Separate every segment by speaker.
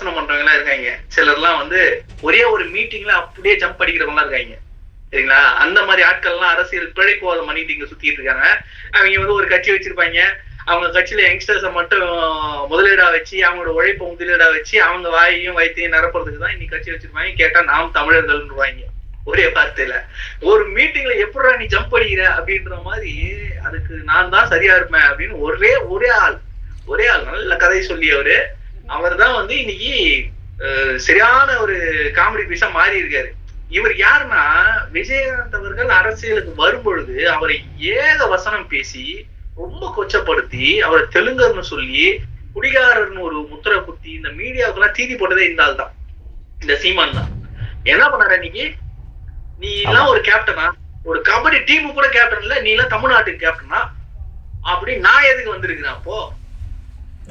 Speaker 1: விமர்சனம் பண்றவங்க எல்லாம் இருக்காங்க. சிலர்லாம் வந்து ஒரே ஒரு மீட்டிங்ல அப்படியே ஜம்ப் அடிக்கிறவங்க எல்லாம் இருக்காங்க. சரிங்களா? அந்த மாதிரி ஆட்கள் எல்லாம் அரசியல் பிழைப்புவாதம் பண்ணிட்டு இங்க சுத்திட்டு இருக்காங்க. அவங்க வந்து ஒரு கட்சி வச்சிருப்பாங்க. அவங்க கட்சியில யங்ஸ்டர்ஸை மட்டும் முதலீடா வச்சு அவங்களோட உழைப்பை முதலீடா வச்சு அவங்க வாயையும் வயிற்றையும் நிரப்புறதுக்கு தான் இன்னைக்கு கட்சி வச்சிருப்பாங்க. கேட்டா நாம் தமிழர்கள்ன்றுவாங்க ஒரே வார்த்தையில. ஒரு மீட்டிங்ல எப்படா நீ ஜம்ப் அடிக்கிற அப்படின்ற மாதிரி அதுக்கு நான் தான் சரியா இருப்பேன் அப்படின்னு ஒரே ஒரே ஆள் ஒரே ஆள் நல்ல கதை சொல்லியவரு. அவர் தான் வந்து இன்னைக்கு சரியான ஒரு காமெடி பீஸா மாறி இருக்காரு. இவர் யாருன்னா விஜயகாந்த் அவர்கள் அரசியலுக்கு வரும்பொழுது அவரை ஏக வசனம் பேசி ரொம்ப கொச்சப்படுத்தி அவரை தெலுங்கர்னு சொல்லி குடிகாரர்னு ஒரு முத்திரை குத்தி இந்த மீடியாவுக்கெல்லாம் தீதி போட்டதே இந்த ஆள் தான். இந்த சீமான் தான். என்ன பண்ணாரு இன்னைக்கு? நீ எல்லாம் ஒரு கேப்டனா ஒரு கபடி டீமு கூட கேப்டன் இல்ல நீ எல்லாம் தமிழ்நாட்டுக்கு கேப்டனா அப்படி நான் எதுக்கு வந்திருக்கிறேன் அப்போ?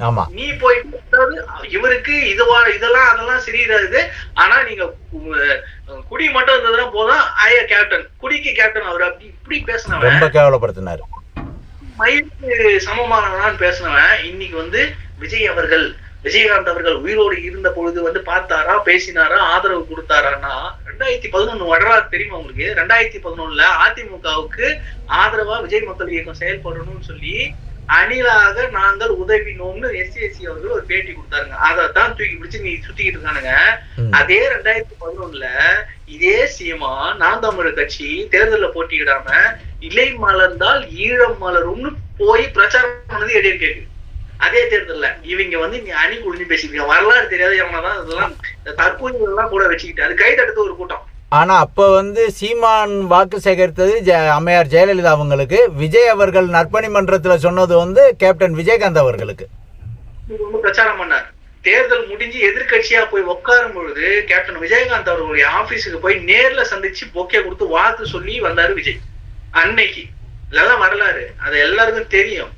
Speaker 2: ஆமா.
Speaker 1: நீ போயிட்டு அதாவது இவருக்கு இதுவா இதெல்லாம் அதெல்லாம் சரியிடாது ஆனா நீங்க குடி மட்டும் இருந்ததுன்னா போதும். ஐயா கேப்டன் குடிக்கு கேப்டன் அவர். அப்படி இப்படி பேசினவன்.
Speaker 2: ரொம்ப கேவலப்படுத்தினாரு.
Speaker 1: மயிலுக்கு சமமானவனான்னு பேசினவன். இன்னைக்கு வந்து விஜய் அவர்கள் விஜயகாந்த் அவர்கள் உயிரோடு இருந்த பொழுது வந்து பார்த்தாரா பேசினாரா ஆதரவு கொடுத்தாரான்னா ரெண்டாயிரத்தி பதினொன்னு வரலாறு தெரியுமா உங்களுக்கு? ரெண்டாயிரத்தி பதினொன்னுல அதிமுகவுக்கு ஆதரவா விஜய் மக்கள் இயக்கம் செயல்படணும்னு சொல்லி அணிலாக நாங்கள் உதவினோம்னு எஸ்சிஎஸ்சி அவர்கள் ஒரு பேட்டி கொடுத்தாருங்க. அதைத்தான் தூக்கி பிடிச்சு நீ சுத்திக்கிட்டு இருக்கானுங்க. அதே ரெண்டாயிரத்தி பதினொன்னுல இதே சீமா நாம் தமிழர் கட்சி தேர்தல்ல போட்டியிடாம இலை மலர்ந்தால் ஈழம் மலரும்னு போய் பிரச்சாரம் பண்ணது இடையே கேக்கு அதே தேர்தல்ல இவங்க வந்து இங்க அணி குளிஞ்சு பேசிட்டு வரலாறு தெரியாத எவனதான் இதெல்லாம் இந்த தற்கொலைகள் எல்லாம் கூட வச்சுக்கிட்டு அது கை தடுத்த ஒரு கூட்டம்.
Speaker 2: ஆனால் அப்போ வந்து சீமான் வாக்கு சேகரித்தது ஜெ- அம்மையார் ஜெயலலிதா அவங்களுக்கு. விஜய் அவர்கள் நற்பணி மன்றத்தில் சொன்னது வந்து கேப்டன் விஜயகாந்த் அவர்களுக்கு.
Speaker 1: பிரச்சாரம் பண்ணார். தேர்தல் முடிஞ்சு எதிர்கட்சியா போய் உட்காரும் பொழுது கேப்டன் விஜயகாந்த் அவர்களுடைய ஆபீஸுக்கு போய் நேர்ல சந்திச்சு பொக்கே கொடுத்து வாழ்த்து சொல்லி வந்தாரு விஜய். அன்னைக்கு. இதெல்லாம் வரலாறு. அது எல்லாருக்கும் தெரியும்.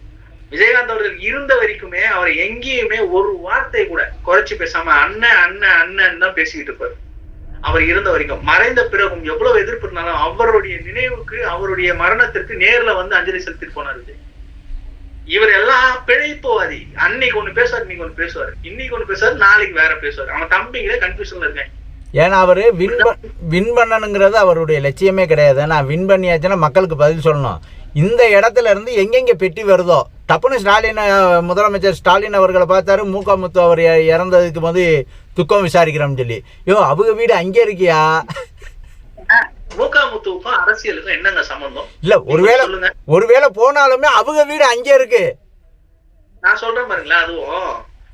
Speaker 1: விஜயகாந்த் அவர்கள் இருந்த வரைக்குமே அவர் எங்கேயுமே ஒரு வார்த்தை கூட குறைச்சு பேசாம அண்ணன் அண்ணன் அண்ணன் தான் பேசிக்கிட்டு இருப்பாரு. அவர் இருந்த வரைக்கும். மறைந்த பிறகும் எவ்வளவு எதிர்ப்பு இருந்தாலும் அவருடைய நினைவுக்கு அவருடைய மரணத்திற்கு நேர்ல வந்து அஞ்சலி செலுத்திட்டு போனார் விஜய். இவர் எல்லாம் பிழைப்போவாதி அன்னைக்கு ஒண்ணு பேசுவார் இன்னைக்கு ஒண்ணு பேசுவார். இன்னைக்கு ஒண்ணு பேசுவார் நாளைக்கு வேற பேசுவார். அவன் தம்பிங்களே கன்ஃபியூஷன்ல இருக்காங்க.
Speaker 2: ஏன்னா அவரு வின் வின் பண்ணணுங்கிறது அவருடைய லட்சியமே கிடையாது. நான் வின் பண்ணியாச்சுன்னா மக்களுக்கு பதில் சொல்லணும். இந்த இடத்துல இருந்து எங்கெங்க பெட்டி வருதோ? டப்புன்னு ஸ்டாலின் முதலமைச்சர் ஸ்டாலின் அவர்களை பார்த்தாரு மூக்கா முத்து அவர் இறந்ததுக்கு வந்து துக்கம் விசாரிக்கிறோம்னு சொல்லி. யோ அவங்க வீடு அங்கே இருக்கியா? இல்ல ஒருவேளை ஒருவேளை போனாலுமே அவங்க வீடு அங்கே இருக்கு.
Speaker 1: நான் சொல்றேன் பாருங்களேன் அதுவும்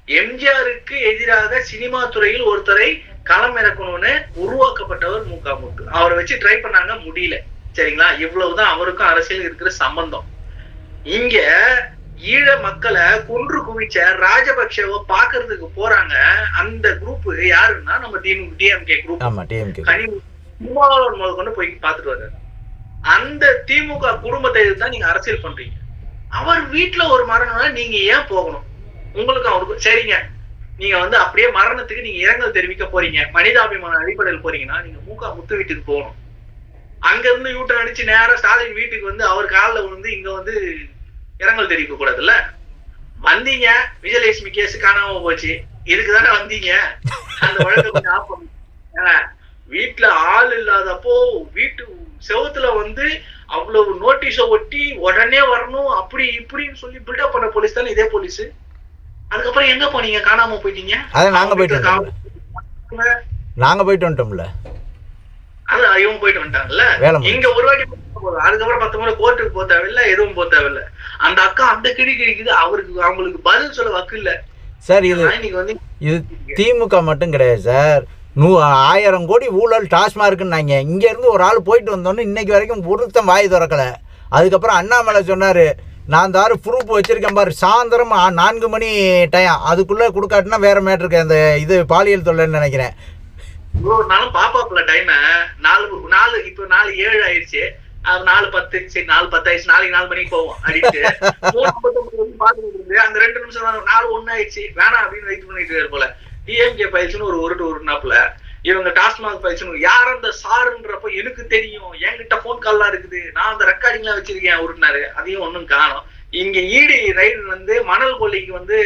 Speaker 1: எம்ஜிஆருக்கு எதிராக சினிமா துறையில் ஒருத்தரை களம் இறக்கணும்னு உருவாக்கப்பட்டவர் மூக்காமுத்து அவரை வச்சு ட்ரை பண்ணாங்க முடியல. சரிங்களா? இவ்வளவுதான் அவருக்கும் அரசியல் இருக்கிற சம்பந்தம். இங்க ஈழ மக்களை கொன்று குவிச்ச ராஜபக்ஷவை பாக்குறதுக்கு போறாங்க. அந்த குரூப் யாருன்னா நம்ம டிஎம்கே குரூப் திருமாவளவன் முதல் கொண்டு போய் பார்த்துட்டு வர்றாரு. அந்த திமுக குடும்பத்தை தான் நீங்க அரசியல் பண்றீங்க. அவர் வீட்டுல ஒரு மரணம்னா நீங்க ஏன் போகணும்? உங்களுக்கு அவருக்கு சரிங்க. நீங்க வந்து அப்படியே மரணத்துக்கு நீங்க இரங்கல் தெரிவிக்க போறீங்க. மனிதாபிமான அடிப்படையில் போறீங்கன்னா நீங்க மூக்கா முத்து வீட்டுக்கு போகணும். அங்க இருந்து யூட்டன் அடிச்சு நேரா ஸ்டாலின் வீட்டுக்கு வந்து அவர் காலில் விழுந்து இங்க வந்து இரங்கல் தெரிவிக்க கூடாதுல்ல? வந்தீங்க விஜயலட்சுமி கேஸ் காணாம போச்சு. இதுக்கு தானே வந்தீங்க? அந்த வழக்கை கொஞ்சம் ஆஃப் வீட்டுல ஆள் இல்லாதப்போ வீட்டு செவுத்துல வந்து அவ்வளவு நோட்டீஸ ஒட்டி உடனே வரணும் அப்படி இப்படின்னு சொல்லி பில்டப் பண்ண போலீஸ் தானே? இதே போலீஸ் அதுக்கப்புறம் எங்க போனீங்க? காணாம போயிட்டீங்க?
Speaker 2: நாங்க போயிட்டு நாங்க போயிட்டு வந்துட்டோம்ல.
Speaker 1: அது இவங்க போயிட்டு
Speaker 2: முடிஞ்சு.
Speaker 1: இங்க ஒரு வாட்டி போதும். அதுக்கப்புறம் பத்து முறை கோர்ட்டுக்கு போக தேவையில்ல எதுவும் போக தேவையில்ல. அந்த அக்கா அந்த கிடி கிடிக்குது அவருக்கு அவங்களுக்கு பதில் சொல்ல வக்கு இல்ல.
Speaker 2: சார் இது இது திமுக மட்டும் கிடையாது சார். நூ ஆயிரம் கோடி ஊழல் டாஸ்மார்க்குன்னாங்க. இங்கேருந்து ஒரு ஆள் போயிட்டு வந்தோன்னே இன்னைக்கு வரைக்கும் ஒருத்தன் வாய் திறக்கலை. அதுக்கப்புறம் அண்ணாமலை சொன்னார் நான் தாரு ப்ரூஃப் வச்சுருக்கேன் பாரு சாயந்தரம் நான்கு மணி டைம் அதுக்குள்ளே கொடுக்காட்டினா வேறு மேட்ருக்கு அந்த இது பாலியல் தொல்லைன்னு நினைக்கிறேன்.
Speaker 1: ஒரு நாளும் பாப்பாப்புல டைம் நாலு நாலு இப்ப நாலு ஏழு ஆயிடுச்சு. நாலு பத்து சரி நாலு பத்து ஆயிடுச்சு. நாளைக்கு நாலு மணிக்கு போவோம் அடிச்சு பாத்துட்டு இருந்து அந்த ரெண்டு நிமிஷம் நாலு ஒண்ணு ஆயிடுச்சு. வேணாம் அப்படின்னு வெயிட் பண்ணிட்டு போல. டிஎம்கே பயிற்சின்னு ஒரு ஒரு உருட்டுனாப்புல இவங்க டாஸ்மாக் பயிற்சின்னு யார் அந்த சாருன்றப்ப எனக்கு தெரியும். என்கிட்ட போன் கால்லாம் இருக்குது. நான் அந்த ரெக்கார்டிங் எல்லாம் வச்சிருக்கேன் உருட்டினாரு. அதையும் ஒண்ணும் காணும். இங்க ஈடி ரைடு வந்து மணல் கொல்லிக்கு வந்து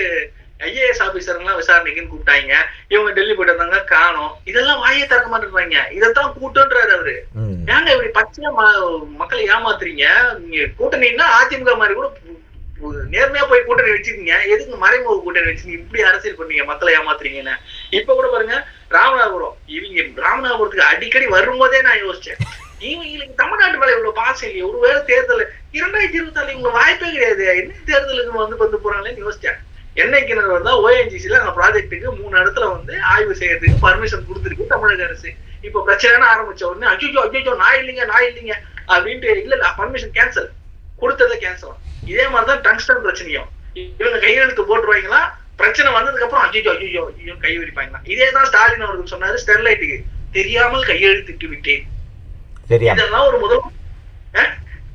Speaker 1: ஐஏஎஸ் ஆபீசர்லாம் விசாரணைக்குன்னு கூப்பிட்டாங்க. இவங்க டெல்லி போயிட்டு வந்தாங்க காணோம். இதெல்லாம் வாயை திறக்க மாட்டேன்றாங்க. இதைத்தான் கூட்டம்ன்றாரு அவரு. ஏங்க இப்படி பச்சையா மக்களை ஏமாத்துறீங்க? நீங்க கூட்டணின்னா அதிமுக மாதிரி கூட நேர்மையா போய் கூட்டணி வச்சிருக்கீங்க எதுக்கு மறைமுக கூட்டணி வச்சிருக்கீங்க இப்படி அரசியல் பண்ணீங்க மக்களை ஏமாத்துறீங்கன்னு. இப்ப கூட பாருங்க ராமநாதபுரம். இவங்க ராமநாதபுரத்துக்கு அடிக்கடி வரும்போதே நான் யோசிச்சேன். இவங்களுக்கு தமிழ்நாட்டு மேல இவ்வளவு பாசம் இல்லையே. ஒருவேளை தேர்தல் இரண்டாயிரத்தி இருபத்தி நாலு இவங்களுக்கு வாய்ப்பே கிடையாது. என்ன தேர்தலுக்கு வந்து வந்து போறாங்களேன்னு யோசிச்சேன். எண்ணெய் கிணறு வந்தா ஓஎன்ஜிசில அந்த ப்ராஜெக்ட்டுக்கு மூணு இடத்துல வந்து ஆய்வு செய்யறதுக்கு பர்மிஷன் கொடுத்துருக்கு தமிழக அரசு. இப்ப பிரச்சனை ஆரம்பிச்ச உடனே அஜிஜோ அஜிஜோ நான் இல்லைங்க நான் இல்லைங்க அப்படின்ட்டு இல்ல இல்ல பர்மிஷன் கேன்சல் கொடுத்ததை கேன்சல் இதே மாதிரிதான் டங்ஸ்டன் பிரச்சனையும். இவங்க கையெழுத்து போட்டுருவாங்களா? பிரச்சனை வந்ததுக்கு அப்புறம் அஜிஜோ அஜிஜோ ஐயோ கை விரிப்பாங்களா? இதே தான் ஸ்டாலின் அவர்கள் சொன்னாரு ஸ்டெர்லைட்டுக்கு தெரியாமல் கையெழுத்திட்டு விட்டேன். இதெல்லாம் ஒரு முதல்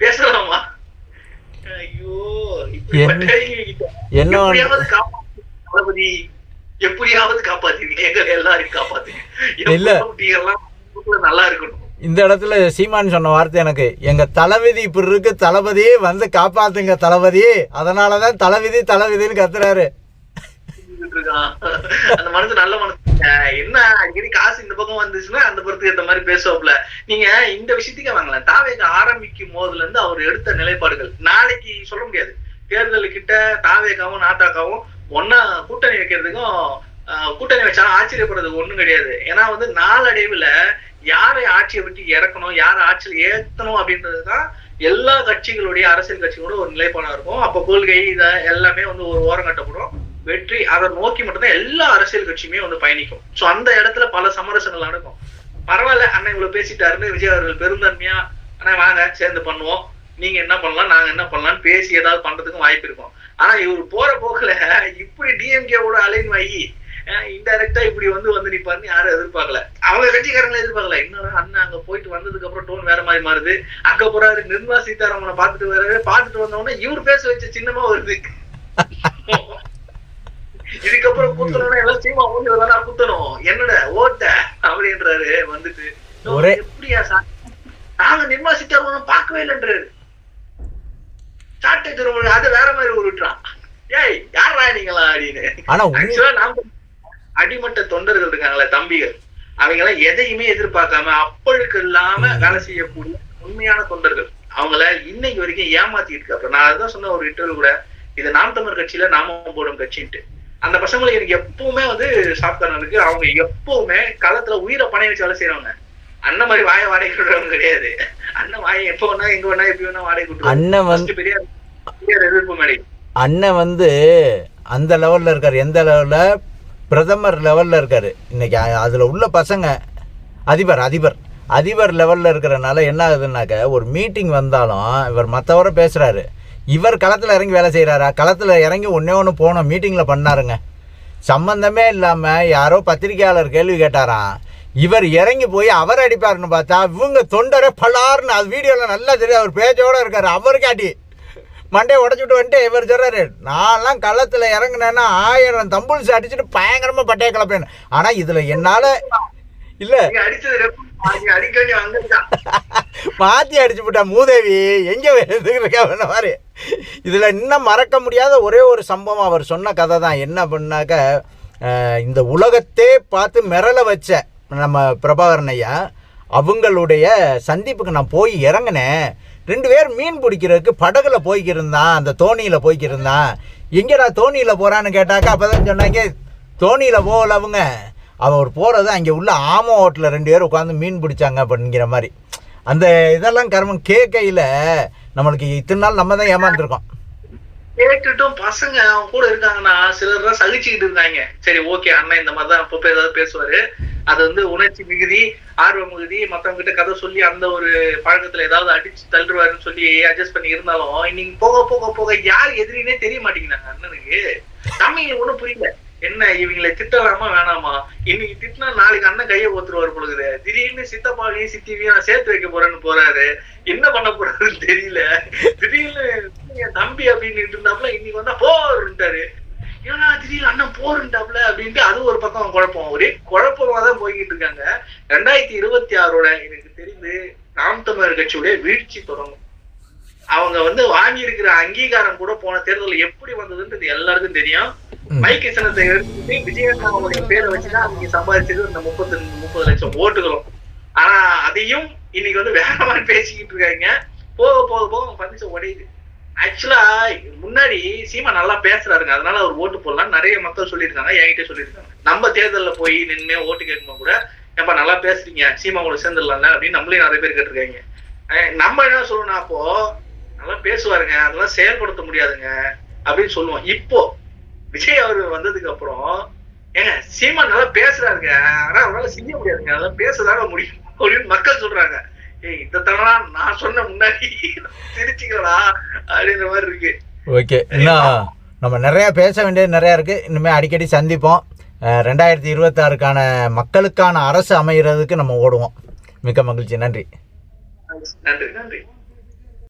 Speaker 1: பேசலாமா? எப்படியாவது எங்களை எல்லாரையும் காப்பாத்துங்க.
Speaker 2: இல்ல.
Speaker 1: நல்லா இருக்கணும்.
Speaker 2: இந்த இடத்துல சீமான் சொன்ன வார்த்தை எனக்கு. எங்க தளபதி இப்படி இருக்கு தளபதி வந்து காப்பாத்துங்க தளபதி. அதனாலதான் தளபதி தளபதின்னு கத்துறாரு.
Speaker 1: அந்த மனசு நல்ல மனசு. என்ன அடிக்கடி காசு இந்த பக்கம் வந்துச்சுன்னா அந்த படத்துக்கு ஏத்த மாதிரி பேசுவாப்ல நீங்க இந்த விஷயத்துக்கே வாங்கலாம். தாவேக ஆரம்பிக்கும் போதுல இருந்து அவர் எடுத்த நிலைப்பாடுகள். நாளைக்கு சொல்ல முடியாது. தேர்தல் கிட்ட தாவேகாவும் நாட்டாக்காவும் ஒன்னா கூட்டணி வைக்கிறதுக்கும் கூட்டணி வச்சாலும் ஆச்சரியப்படுறது ஒண்ணும் கிடையாது. ஏன்னா வந்து நாளடைவுல யாரை ஆட்சியை விட்டு இறக்கணும் யாரை ஆட்சியில் ஏத்தணும் அப்படின்றதுதான் எல்லா கட்சிகளுடைய அரசியல் கட்சிகளோட ஒரு நிலைப்பாடா இருக்கும். அப்ப கொள்கை இதை எல்லாமே வந்து ஒரு ஓரம் கட்டப்படும். வெற்றி அதை நோக்கி மட்டும்தான் எல்லா அரசியல் கட்சியுமே வந்து பயணிக்கும். சோ அந்த இடத்துல பல சமரசங்கள் நடக்கும். பரவாயில்ல அண்ணன் இவ்வளவு பேசிட்டாருன்னு விஜய் அவர்கள் பெருந்தன்மையா அண்ணா வாங்க சேர்ந்து பண்ணுவோம். நீங்க என்ன பண்ணலாம் நாங்க என்ன பண்ணலாம்னு பேசி ஏதாவது பண்றதுக்கும் வாய்ப்பு இருக்கும். ஆனா இவர் போற போக்குல இப்படி டிஎம்கேவோட அலைன் ஆகி இன்டைரக்டா இப்படி வந்து வந்து நிப்பாருன்னு யாரும் எதிர்பார்க்கல. அவங்க கட்சிக்காரங்களை எதிர்பார்க்கல. இன்னொரு அண்ணன் அங்க போயிட்டு வந்ததுக்கு அப்புறம் டோன் வேற மாதிரி மாறுது. அங்க போறாரு நிர்மலா சீதாராமனை பார்த்துட்டு வர்றாரு பார்த்துட்டு வந்தவொடனே இவர் பேச வச்ச சின்னமா வருது. இதுக்கப்புறம் குத்தணும்னா எல்லாம் சீமா மூஞ்சில தானே குத்தணும். என்னட ஓட்ட அப்படின்றாரு வந்துட்டு. எப்படியா சார் நாங்க நிர்மலா சீதாராமன் பார்க்கவே இல்லைன்றாரு. சாட்டை திரும்ப அது வேற மாதிரி உருட்டுறான் ஏய் யாரா நீங்களா அப்படின்னு. நாம அடிமட்ட தொண்டர்கள் இருக்காங்களே தம்பிகள். அவங்க எல்லாம் எதையுமே எதிர்பார்க்காம அப்பழுக்கு இல்லாம வேலை செய்யக்கூடிய உண்மையான தொண்டர்கள். அவங்கள இன்னைக்கு வரைக்கும் ஏமாத்திட்டு இருக்காங்க. நான் அதுதான் சொன்ன ஒரு இன்டர்வியூ கூட இது நாம் தமிழர் கட்சியில நாம போடும் கட்சின்ட்டு. அந்த பசங்களுக்கு எனக்கு எப்பவுமே வந்து இருக்கு அவங்க எப்பவுமே களத்துல உயிரை பணைய வச்சு வேலை செய்யறவங்க அண்ணன் மாதிரி வாயை வாடகை விடுறவங்க கிடையாது. அண்ணன் வாயை எப்ப வேணா எங்க வேணா எப்படி வேணா வாடகை விட்டுருவாங்க
Speaker 2: அண்ணன் வந்து
Speaker 1: பெரிய எதிர்ப்பு மேடை.
Speaker 2: அண்ணன் வந்து அந்த லெவல்ல இருக்காரு. எந்த லெவல்ல பிரதமர் லெவல்ல இருக்காரு. இன்னைக்கு அதுல உள்ள பசங்க அதிபர் அதிபர். அதிபர் லெவல்ல இருக்கிறனால என்ன ஆகுதுன்னாக்க ஒரு மீட்டிங் வந்தாலும் இவர் மற்றவரை பேசுறாரு. இவர் களத்தில் இறங்கி வேலை செய்கிறாரா களத்தில் இறங்கி ஒன்றே ஒன்று போனோம் மீட்டிங்கில் பண்ணாருங்க. சம்பந்தமே இல்லாமல் யாரோ பத்திரிக்கையாளர் கேள்வி கேட்டாராம் இவர் இறங்கி போய் அவர் அடிப்பாருன்னு பார்த்தா இவங்க தொண்டரை பலார்னு அது வீடியோவில் நல்லா தெரியும் அவர் பேஜோடு இருக்கார் அவர் காட்டி மண்டையை உடச்சிட்டு வந்துட்டு இவர் சொல்கிறாரு நான்லாம் களத்தில் இறங்குனேன்னா ஆயிரம் தம்புல்ஸ் அடிச்சுட்டு பயங்கரமாக பட்டையை கிளப்பேன் ஆனால் இதில் என்னால் இல்லை. மாற்றி அடிச்சு விட்டா மூதேவி எங்கே இருக்கா மாதிரி. இதில் இன்னும் மறக்க முடியாத ஒரே ஒரு சம்பவம் அவர் சொன்ன கதை தான் என்ன பண்ணாக்க இந்த உலகத்தே பார்த்து மிரள வச்ச நம்ம பிரபாகரன் ஐயா அவங்களுடைய சந்திப்புக்கு நான் போய் இறங்கினேன். ரெண்டு பேர் மீன் பிடிக்கிறதுக்கு படகுல போய்க்கிருந்தான் அந்த தோணியில் போய்க்கிருந்தான். எங்கடா தோணியில் போகிறான்னு கேட்டாக்கா அப்போ தான் சொன்னாங்க தோணியில் போகல அவங்க. அவர் போகிறது அங்கே உள்ள ஆமோ ஹோட்டலில் ரெண்டு பேர் உட்காந்து மீன் பிடிச்சாங்க அப்படிங்கிற மாதிரி. அந்த இதெல்லாம் கர்மம் கேட்கையில் நம்மளுக்கு இத்தனை நாள் நம்ம தான் ஏமாந்துருக்கோம்.
Speaker 1: கேட்டுட்டும் பசங்க அவங்க கூட இருக்காங்கன்னா சிலர் தான் சகிச்சுக்கிட்டு இருக்காங்க சரி ஓகே அண்ணன் இந்த மாதிரி தான் அப்பப்போ ஏதாவது பேசுவாரு. அது வந்து உணர்ச்சி மிகுதி ஆர்வ மிகுதி மற்றவங்க கிட்ட கதை சொல்லி அந்த ஒரு பழக்கத்துல ஏதாவது அடிச்சு தள்ளுவாருன்னு சொல்லி அட்ஜஸ்ட் பண்ணி இருந்தாலும் இன்னைக்கு போக போக போக யார் எதிரினே தெரிய மாட்டேங்கிறாங்க அண்ணனுக்கு. தமிழ் ஒன்றும் புரியல. என்ன இவங்களை திட்டலாமா வேணாமா? இன்னைக்கு திட்டினா நாளைக்கு அண்ணன் கையை ஓத்துருவாரு பொழுது திடீர்னு சித்தப்பாவையும் சித்திவையும் நான் சேர்த்து வைக்க போறேன்னு போறாரு. என்ன பண்ண போறாருன்னு தெரியல. திடீர்னு என் தம்பி அப்படின்னு இருந்தாப்புல இன்னைக்கு வந்தா போருன்ட்டாரு. ஏன்னா திடீர்னு அண்ணன் போருன்ட்டாப்ல அப்படின்ட்டு அது ஒரு பக்கம் குழப்பம். ஒரே குழப்பமா தான் போய்கிட்டு இருக்காங்க. ரெண்டாயிரத்தி இருபத்தி ஆறோட எனக்கு தெரிந்து நாம் தமிழர் கட்சியுடைய வீழ்ச்சி தொடங்கும். அவங்க வந்து வாங்கி இருக்கிற அங்கீகாரம் கூட போன தேர்தலில் எப்படி வந்ததுன்றது எல்லாருக்கும் தெரியும்.
Speaker 2: ம்.
Speaker 1: மைக்கு எடுத்துட்டு விஜயகாந்தனுடைய பேரை வச்சுதான் அவங்க சம்பாதிச்சது இந்த முப்பத்தி முப்பது லட்சம் ஓட்டுகளும். ஆனா அதையும் இன்னைக்கு வந்து வேற மாதிரி பேசிக்கிட்டு இருக்காங்க. போக போக போக அவங்க உடையுது. ஆக்சுவலா முன்னாடி சீமா நல்லா பேசுறாருங்க. அதனால அவர் ஓட்டு போடலாம் நிறைய மக்கள் சொல்லியிருக்காங்க. என்கிட்ட சொல்லியிருக்காங்க. நம்ம தேர்தல்ல போய் நின்று ஓட்டு கேட்கும்போது கூட? ஏப்பா நல்லா பேசுறீங்க. சீமா கூட சேர்ந்துடலாம்ல அப்படின்னு நம்மளே நிறைய பேர் கேட்டிருக்காங்க. அஹ் நம்ம என்ன சொல்லணும் அப்போ நல்லா பேசுவாருங்க. அதெல்லாம் செயல்படுத்த முடியாதுங்க. அப்படின்னு சொல்லுவோம். இப்போ விஜய் அவர் வந்ததுக்கு அப்புறம் ஏங்க சீமா நல்லா பேசுறாருங்க. ஆனா அவரால செய்ய முடியாதுங்க. அதெல்லாம் பேசதாங்க முடியும். அப்படின்னு மக்கள் சொல்றாங்க. ஏய் இந்த தடவை நான் சொன்ன முன்னாடி சிரிச்சுங்களா அப்படின்ற மாதிரி இருக்கு.
Speaker 2: ஓகே இன்னும் நம்ம நிறையா பேச வேண்டியது நிறையா இருக்குது இனிமேல் அடிக்கடி சந்திப்போம். ரெண்டாயிரத்தி இருபத்தாறுக்கான மக்களுக்கான அரசு அமைகிறதுக்கு நம்ம ஓடுவோம். மிக்க மகிழ்ச்சி. நன்றி.
Speaker 1: நன்றி நன்றி.